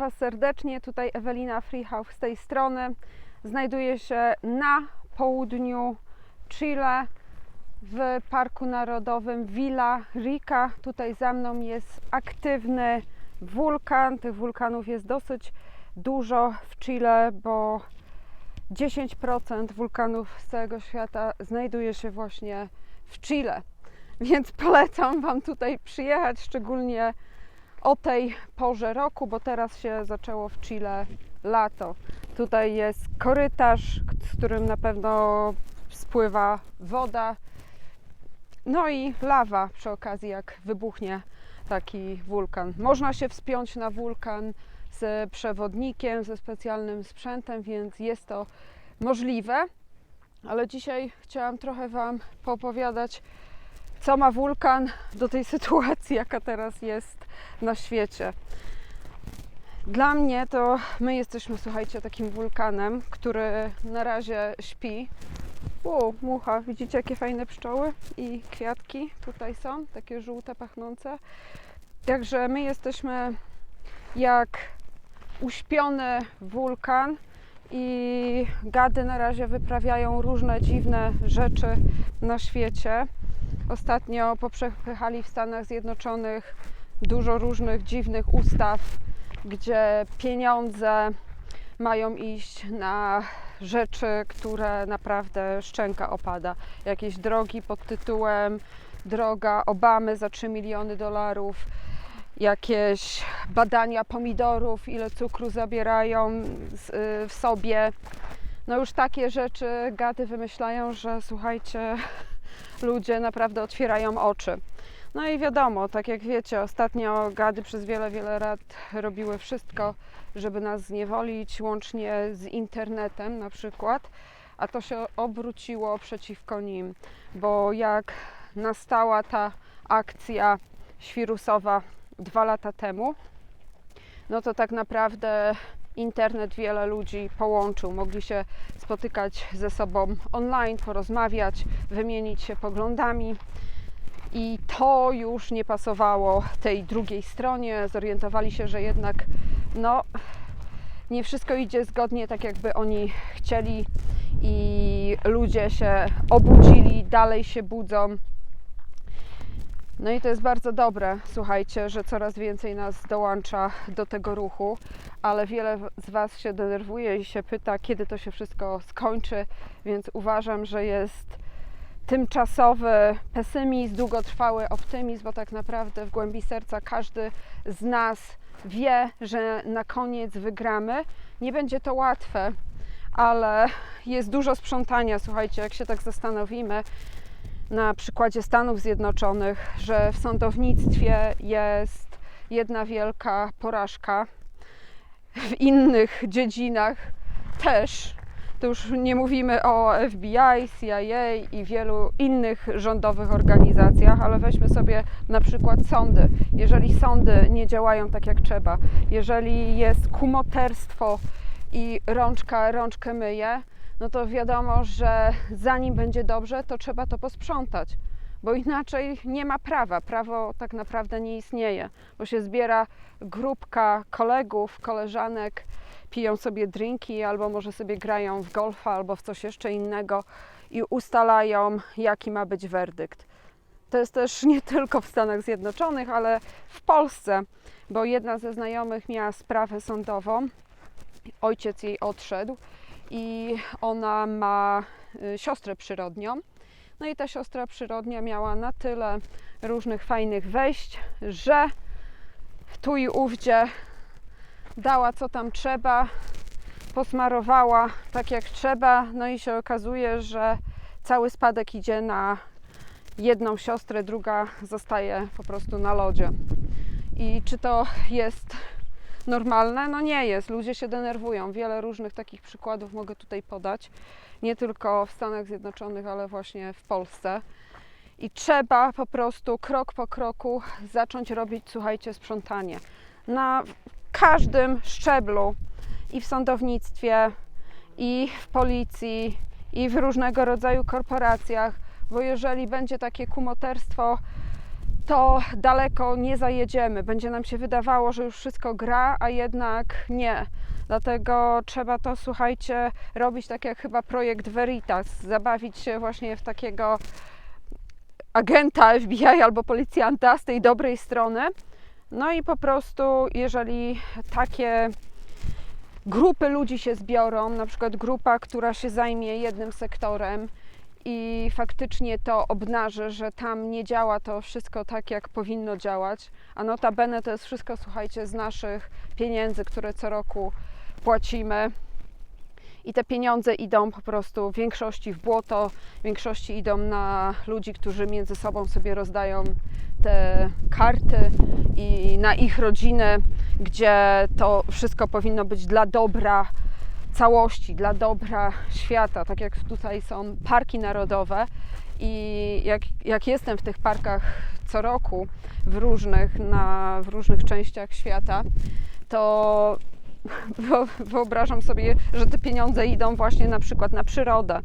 Was serdecznie. Tutaj Ewelina Freehouse z tej strony. Znajduję się na południu Chile w Parku Narodowym Villa Rica. Tutaj za mną jest aktywny wulkan. Tych wulkanów jest dosyć dużo w Chile, bo 10% wulkanów z całego świata znajduje się właśnie w Chile. Więc polecam Wam tutaj przyjechać, szczególnie o tej porze roku, bo teraz się zaczęło w Chile lato. Tutaj jest korytarz, z którym na pewno spływa woda. No i lawa przy okazji, jak wybuchnie taki wulkan. Można się wspiąć na wulkan z przewodnikiem, ze specjalnym sprzętem, więc jest to możliwe. Ale dzisiaj chciałam trochę Wam poopowiadać, co ma wulkan do tej sytuacji, jaka teraz jest na świecie. Dla mnie to my jesteśmy, słuchajcie, takim wulkanem, który na razie śpi. U, mucha, widzicie jakie fajne pszczoły i kwiatki tutaj są, takie żółte, pachnące. Także my jesteśmy jak uśpiony wulkan i gady na razie wyprawiają różne dziwne rzeczy na świecie. Ostatnio poprzepychali w Stanach Zjednoczonych dużo różnych dziwnych ustaw, gdzie pieniądze mają iść na rzeczy, które naprawdę szczęka opada. Jakieś drogi pod tytułem Droga Obamy za 3 miliony dolarów, jakieś badania pomidorów, ile cukru zabierają y, w sobie. No już takie rzeczy gady wymyślają, że słuchajcie, ludzie naprawdę otwierają oczy. No i wiadomo, tak jak wiecie, ostatnio gady przez wiele, wiele lat robiły wszystko, żeby nas zniewolić, łącznie z internetem na przykład, a to się obróciło przeciwko nim, bo jak nastała ta akcja świrusowa dwa lata temu, no to tak naprawdę internet wiele ludzi połączył. Mogli się spotykać ze sobą online, porozmawiać, wymienić się poglądami. I to już nie pasowało tej drugiej stronie. Zorientowali się, że jednak no, nie wszystko idzie zgodnie tak, jakby oni chcieli, i ludzie się obudzili, dalej się budzą. No i to jest bardzo dobre, słuchajcie, że coraz więcej nas dołącza do tego ruchu, ale wiele z Was się denerwuje i się pyta, kiedy to się wszystko skończy, więc uważam, że jest tymczasowy pesymizm, długotrwały optymizm, bo tak naprawdę w głębi serca każdy z nas wie, że na koniec wygramy. Nie będzie to łatwe, ale jest dużo sprzątania. Słuchajcie, jak się tak zastanowimy, na przykładzie Stanów Zjednoczonych, że w sądownictwie jest jedna wielka porażka, w innych dziedzinach też. To już nie mówimy o FBI, CIA i wielu innych rządowych organizacjach, ale weźmy sobie na przykład sądy. Jeżeli sądy nie działają tak jak trzeba, jeżeli jest kumoterstwo i rączka rączkę myje, no to wiadomo, że zanim będzie dobrze, to trzeba to posprzątać, bo inaczej nie ma prawa. Prawo tak naprawdę nie istnieje, bo się zbiera grupka kolegów, koleżanek, piją sobie drinki, albo może sobie grają w golfa, albo w coś jeszcze innego i ustalają, jaki ma być werdykt. To jest też nie tylko w Stanach Zjednoczonych, ale w Polsce, bo jedna ze znajomych miała sprawę sądową, ojciec jej odszedł i ona ma y, siostrę przyrodnią. No i ta siostra przyrodnia miała na tyle różnych fajnych wejść, że tu i ówdzie dała co tam trzeba, posmarowała tak jak trzeba, no i się okazuje, że cały spadek idzie na jedną siostrę, druga zostaje po prostu na lodzie. I czy to jest normalne? No nie jest. Ludzie się denerwują. Wiele różnych takich przykładów mogę tutaj podać. Nie tylko w Stanach Zjednoczonych, ale właśnie w Polsce. I trzeba po prostu krok po kroku zacząć robić, słuchajcie, sprzątanie. Na każdym szczeblu i w sądownictwie, i w policji, i w różnego rodzaju korporacjach, bo jeżeli będzie takie kumoterstwo, to daleko nie zajedziemy. Będzie nam się wydawało, że już wszystko gra, a jednak nie. Dlatego trzeba to, słuchajcie, robić tak jak chyba projekt Veritas, zabawić się właśnie w takiego agenta FBI albo policjanta z tej dobrej strony. No i po prostu, jeżeli takie grupy ludzi się zbiorą, na przykład grupa, która się zajmie jednym sektorem i faktycznie to obnaży, że tam nie działa to wszystko tak, jak powinno działać, a notabene to jest wszystko, słuchajcie, z naszych pieniędzy, które co roku płacimy. I te pieniądze idą po prostu w większości w błoto, w większości idą na ludzi, którzy między sobą sobie rozdają te karty i na ich rodziny, gdzie to wszystko powinno być dla dobra całości, dla dobra świata. Tak jak tutaj są parki narodowe i jak, jak jestem w tych parkach co roku w różnych, na, w różnych częściach świata, to Wyo- wyobrażam sobie, że te pieniądze idą właśnie na przykład na przyrodę,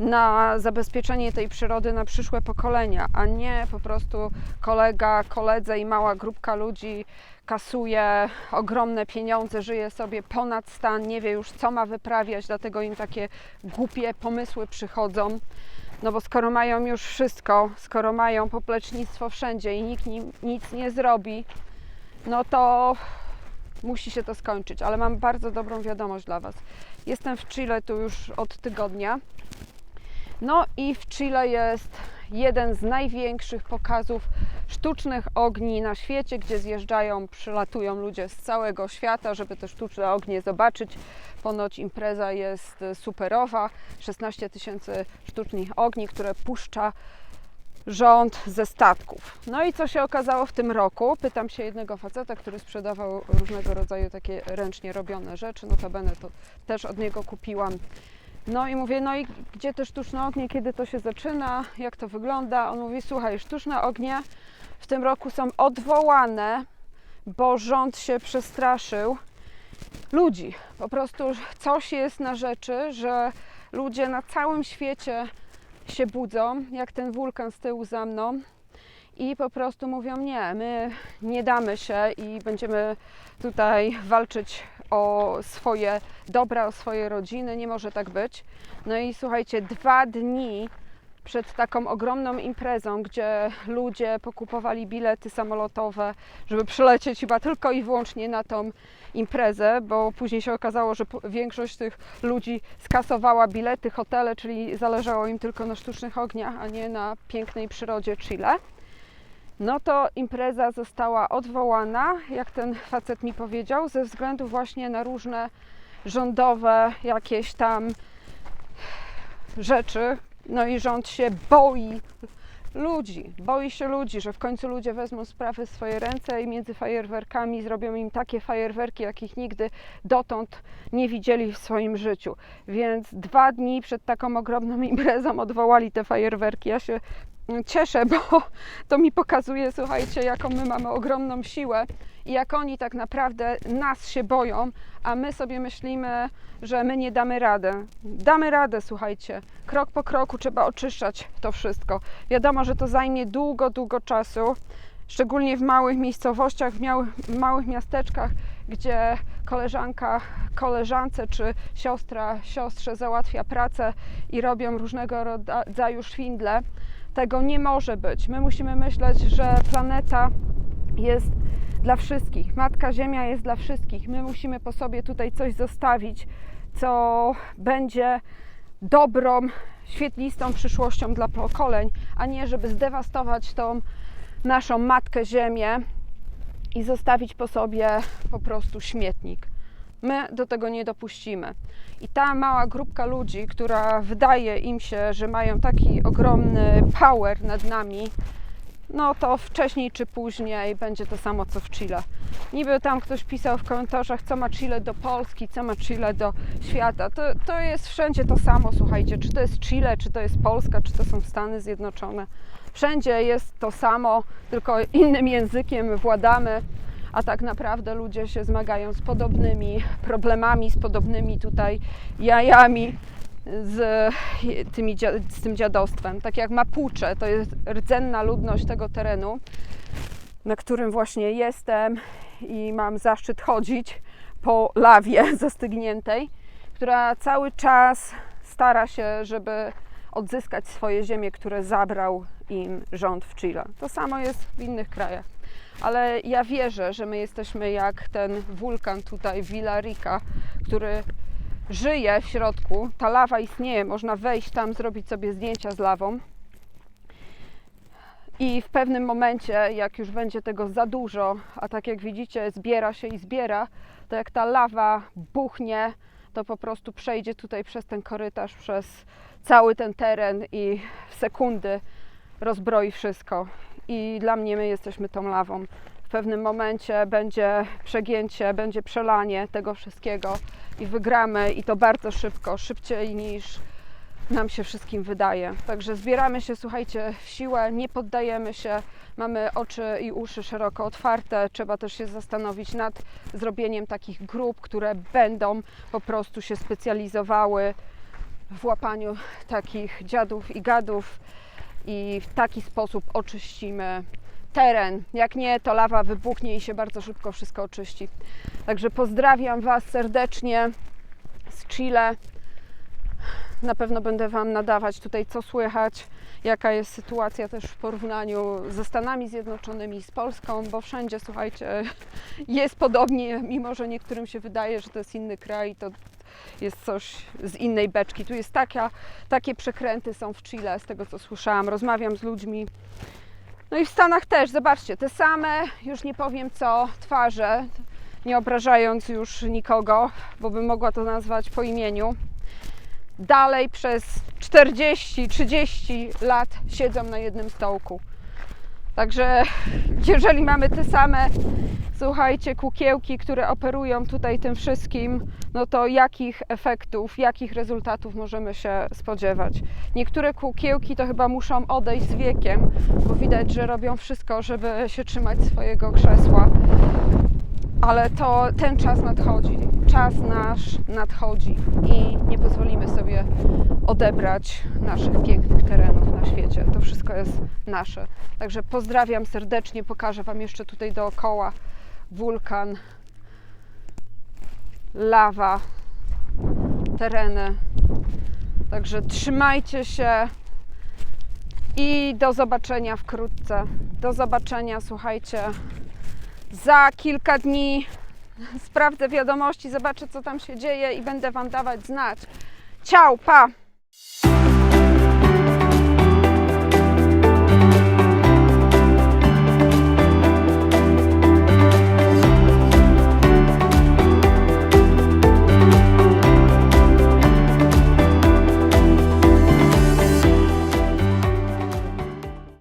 na zabezpieczenie tej przyrody na przyszłe pokolenia, a nie po prostu kolega, koledze i mała grupka ludzi kasuje ogromne pieniądze, żyje sobie ponad stan, nie wie już co ma wyprawiać, dlatego im takie głupie pomysły przychodzą. No bo skoro mają już wszystko, skoro mają poplecznictwo wszędzie i nikt nim nic nie zrobi, no to musi się to skończyć, ale mam bardzo dobrą wiadomość dla Was. Jestem w Chile tu już od tygodnia. No i w Chile jest jeden z największych pokazów sztucznych ogni na świecie, gdzie zjeżdżają, przylatują ludzie z całego świata, żeby te sztuczne ognie zobaczyć. Ponoć impreza jest superowa. 16 tysięcy sztucznych ogni, które puszcza rząd ze statków. No i co się okazało w tym roku? Pytam się jednego faceta, który sprzedawał różnego rodzaju takie ręcznie robione rzeczy, notabene to też od niego kupiłam. No i mówię, no i gdzie te sztuczne ognie, kiedy to się zaczyna, jak to wygląda? On mówi, słuchaj, sztuczne ognie w tym roku są odwołane, bo rząd się przestraszył ludzi. Po prostu coś jest na rzeczy, że ludzie na całym świecie się budzą, jak ten wulkan z tyłu za mną i po prostu mówią nie, my nie damy się i będziemy tutaj walczyć o swoje dobra, o swoje rodziny, nie może tak być. No i słuchajcie, dwa dni przed taką ogromną imprezą, gdzie ludzie pokupowali bilety samolotowe, żeby przylecieć chyba tylko i wyłącznie na tą imprezę, bo później się okazało, że większość tych ludzi skasowała bilety, hotele, czyli zależało im tylko na sztucznych ogniach, a nie na pięknej przyrodzie Chile. No to impreza została odwołana, jak ten facet mi powiedział, ze względu właśnie na różne rządowe jakieś tam rzeczy. No i rząd się boi ludzi, boi się ludzi, że w końcu ludzie wezmą sprawy w swoje ręce i między fajerwerkami zrobią im takie fajerwerki, jakich nigdy dotąd nie widzieli w swoim życiu. Więc dwa dni przed taką ogromną imprezą odwołali te fajerwerki. Ja się cieszę, bo to mi pokazuje, słuchajcie, jaką my mamy ogromną siłę i jak oni tak naprawdę nas się boją, a my sobie myślimy, że my nie damy radę. Damy radę, słuchajcie. Krok po kroku trzeba oczyszczać to wszystko. Wiadomo, że to zajmie długo, długo czasu, szczególnie w małych miejscowościach, w w małych miasteczkach, gdzie koleżanka koleżance czy siostra siostrze załatwia pracę i robią różnego rodzaju szwindle. Tego nie może być. My musimy myśleć, że planeta jest dla wszystkich. Matka Ziemia jest dla wszystkich. My musimy po sobie tutaj coś zostawić, co będzie dobrą, świetlistą przyszłością dla pokoleń, a nie żeby zdewastować tą naszą Matkę Ziemię i zostawić po sobie po prostu śmietnik. My do tego nie dopuścimy. I ta mała grupka ludzi, która wydaje im się, że mają taki ogromny power nad nami, no to wcześniej czy później będzie to samo co w Chile. Niby tam ktoś pisał w komentarzach, co ma Chile do Polski, co ma Chile do świata. To, to jest wszędzie to samo, słuchajcie. Czy to jest Chile, czy to jest Polska, czy to są Stany Zjednoczone. Wszędzie jest to samo, tylko innym językiem władamy, a tak naprawdę ludzie się zmagają z podobnymi problemami, z podobnymi tutaj jajami. z, tymi, z tym dziadostwem. Tak jak Mapuche, to jest rdzenna ludność tego terenu, na którym właśnie jestem i mam zaszczyt chodzić po lawie zastygniętej, która cały czas stara się, żeby odzyskać swoje ziemie, które zabrał im rząd w Chile. To samo jest w innych krajach. Ale ja wierzę, że my jesteśmy jak ten wulkan tutaj, Villa Rica, który żyje w środku. Ta lawa istnieje, można wejść tam, zrobić sobie zdjęcia z lawą. I w pewnym momencie, jak już będzie tego za dużo, a tak jak widzicie, zbiera się i zbiera, to jak ta lawa buchnie, to po prostu przejdzie tutaj przez ten korytarz, przez cały ten teren i w sekundy rozbroi wszystko. I dla mnie my jesteśmy tą lawą. W pewnym momencie będzie przegięcie, będzie przelanie tego wszystkiego i wygramy i to bardzo szybko, szybciej niż nam się wszystkim wydaje. Także zbieramy się, słuchajcie, w siłę, nie poddajemy się, mamy oczy i uszy szeroko otwarte. Trzeba też się zastanowić nad zrobieniem takich grup, które będą po prostu się specjalizowały w łapaniu takich dziadów i gadów i w taki sposób oczyścimy teren. Jak nie, to lawa wybuchnie i się bardzo szybko wszystko oczyści. Także pozdrawiam Was serdecznie z Chile. Na pewno będę Wam nadawać tutaj, co słychać, jaka jest sytuacja też w porównaniu ze Stanami Zjednoczonymi, z Polską, bo wszędzie, słuchajcie, jest podobnie, mimo że niektórym się wydaje, że to jest inny kraj, to jest coś z innej beczki. Tu jest taka, takie przekręty są w Chile, z tego co słyszałam. Rozmawiam z ludźmi. No i w Stanach też, zobaczcie, te same, już nie powiem co, twarze, nie obrażając już nikogo, bo bym mogła to nazwać po imieniu. Dalej przez 40-30 lat siedzą na jednym stołku. Także jeżeli mamy te same, słuchajcie, kukiełki, które operują tutaj tym wszystkim, no to jakich efektów, jakich rezultatów możemy się spodziewać? Niektóre kukiełki to chyba muszą odejść z wiekiem, bo widać, że robią wszystko, żeby się trzymać swojego krzesła. Ale to ten czas nadchodzi. Czas nasz nadchodzi i nie pozwolimy sobie odebrać naszych pięknych terenów na świecie. To wszystko jest nasze. Także pozdrawiam serdecznie, pokażę Wam jeszcze tutaj dookoła wulkan, lawa, tereny. Także trzymajcie się i do zobaczenia wkrótce. Do zobaczenia, słuchajcie. Za kilka dni sprawdzę wiadomości, zobaczę co tam się dzieje i będę Wam dawać znać. Ciao, pa!